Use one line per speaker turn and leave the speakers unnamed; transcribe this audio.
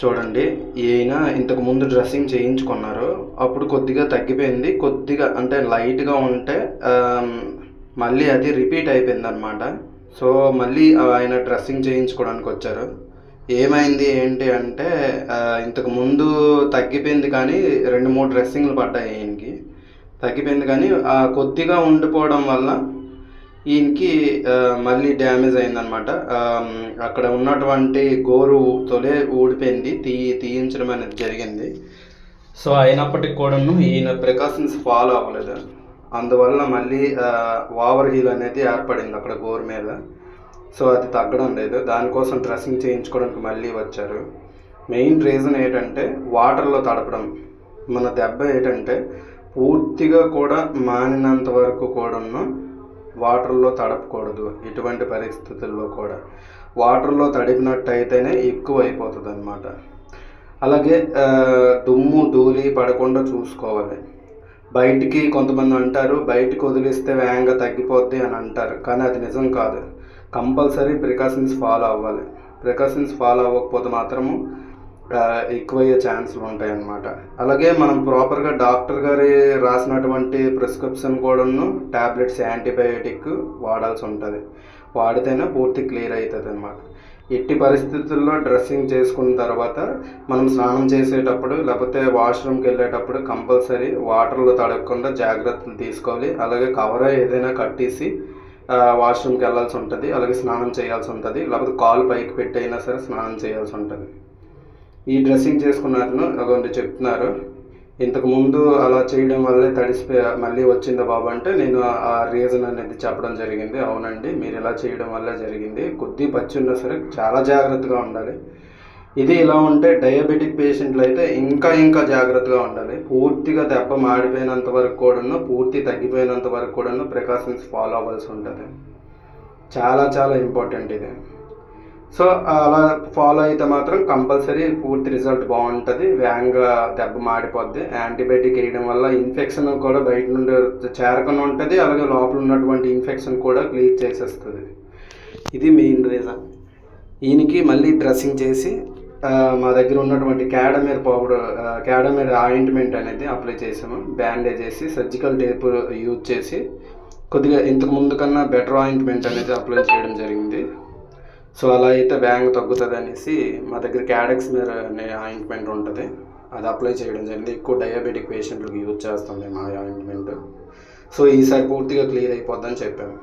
చూడండి ఈయన ఇంతకు ముందు డ్రెస్సింగ్ చేయించుకున్నారు. అప్పుడు కొద్దిగా తగ్గిపోయింది. కొద్దిగా అంటే లైట్గా ఉంటే మళ్ళీ అది రిపీట్ అయిపోయింది అనమాట సో మళ్ళీ ఆయన డ్రెస్సింగ్ చేయించుకోవడానికి వచ్చారు. ఏమైంది ఏంటి అంటే ఇంతకు ముందు తగ్గిపోయింది కానీ రెండు మూడు డ్రెస్సింగ్లు పడ్డాయి ఈయనకి. తగ్గిపోయింది కానీ కొద్దిగా ఉండిపోవడం వల్ల ఈయనకి మళ్ళీ డ్యామేజ్ అయిందనమాట అక్కడ ఉన్నటువంటి గోరు తొలే ఊడిపోయింది. తీ తీయించడం అనేది జరిగింది. సో అయినప్పటికి కూడాను ఈయన ప్రికాషన్స్ ఫాలో అవ్వలేదు. అందువల్ల మళ్ళీ ఓవర్ హీల్ అనేది ఏర్పడింది అక్కడ గోరు మీద. సో అది తగ్గడం లేదు. దానికోసం డ్రెస్సింగ్ చేయించుకోవడానికి మళ్ళీ వచ్చారు. మెయిన్ రీజన్ ఏంటంటే వాటర్లో తడపడం. మన దెబ్బ ఏంటంటే పూర్తిగా కూడా మానినంత వరకు కూడాను వాటర్లో తడపకూడదు ఎటువంటి పరిస్థితుల్లో కూడా. వాటర్లో తడిపినట్టయితేనే ఎక్కువ అయిపోతుంది అనమాట అలాగే దుమ్ము ధూళి పడకుండా చూసుకోవాలి. బయటికి కొంతమంది అంటారు బయటికి వదిలిస్తే వేగంగా తగ్గిపోద్ది అని అంటారు కానీ అది నిజం కాదు. కంపల్సరీ ప్రికాషన్స్ ఫాలో అవ్వాలి. ప్రికాషన్స్ ఫాలో అవ్వకపోతే మాత్రము ఎక్కువయ్యే ఛాన్సులు ఉంటాయి అన్నమాట అలాగే మనం ప్రాపర్గా డాక్టర్ గారి రాసినటువంటి ప్రిస్క్రిప్షన్ కూడాను టాబ్లెట్స్ యాంటీబయాటిక్ వాడాల్సి ఉంటుంది. వాడితేనే పూర్తి క్లియర్ అవుతుంది అనమాట ఎట్టి పరిస్థితుల్లో డ్రెస్సింగ్ చేసుకున్న తర్వాత మనం స్నానం చేసేటప్పుడు లేకపోతే వాష్రూమ్కి వెళ్ళేటప్పుడు కంపల్సరీ వాటర్లో తడగకుండా జాగ్రత్తలు తీసుకోవాలి. అలాగే కవర్ ఏదైనా కట్టేసి వాష్రూమ్కి వెళ్ళాల్సి ఉంటుంది. అలాగే స్నానం చేయాల్సి ఉంటుంది. లేకపోతే కాలు పైకి పెట్టి అయినా సరే స్నానం చేయాల్సి ఉంటుంది. ఈ డ్రెస్సింగ్ చేసుకున్నాను అగొండి చెప్తున్నారు. ఇంతకు ముందు అలా చేయడం వల్లే తడిసిపోయి మళ్ళీ వచ్చిందా బాబు అంటే నేను ఆ- రీజన్ అనేది చెప్పడం జరిగింది. అవునండి మీరు ఇలా చేయడం వల్లే జరిగింది. కొద్ది పచ్చి ఉన్నా సరే చాలా జాగ్రత్తగా ఉండాలి. ఇది ఇలా ఉంటే డయాబెటిక్ పేషెంట్లు అయితే ఇంకా ఇంకా జాగ్రత్తగా ఉండాలి. పూర్తిగా దెబ్బ మాడిపోయినంత వరకు కూడాను పూర్తి తగ్గిపోయినంత వరకు కూడాను ప్రికాషన్స్ ఫాలో అవ్వాల్సి ఉంటుంది. చాలా చాలా ఇంపార్టెంట్ ఇది. సో అలా ఫాలో అయితే మాత్రం కంపల్సరీ పూర్తి రిజల్ట్ బాగుంటుంది. వేగంగా దెబ్బ మాడిపోద్ది. యాంటీబయాటిక్ వేయడం వల్ల ఇన్ఫెక్షన్ కూడా బయట నుండి చేరకుండా ఉంటుంది. అలాగే లోపల ఉన్నటువంటి ఇన్ఫెక్షన్ కూడా క్లియర్ చేసేస్తుంది. ఇది మెయిన్ రీజన్ ఈయనకి మళ్ళీ డ్రెస్సింగ్ చేసి మా దగ్గర ఉన్నటువంటి క్యాడమేర్ పౌడర్ క్యాడమేర్ ఆయింట్మెంట్ అనేది అప్లై చేసాము. బ్యాండేజ్ చేసి సర్జికల్ టేప్ యూజ్ చేసి కొద్దిగా ఇంతకు ముందు కన్నా బెటర్ ఆయింట్మెంట్ అనేది అప్లై చేయడం జరిగింది. సో అలా అయితే బ్యాంగ్ తగ్గుతుంది అనేసి మా దగ్గర క్యాడెక్స్ మీద అనే ఆయింట్మెంట్ ఉంటుంది. అది అప్లై చేయడం జరిగింది. ఎక్కువ డయాబెటిక్ పేషెంట్లకు యూజ్ చేస్తాం మేము ఆ ఆయింట్మెంట్ సో ఈసారి పూర్తిగా క్లియర్ అయిపోద్దని చెప్పాము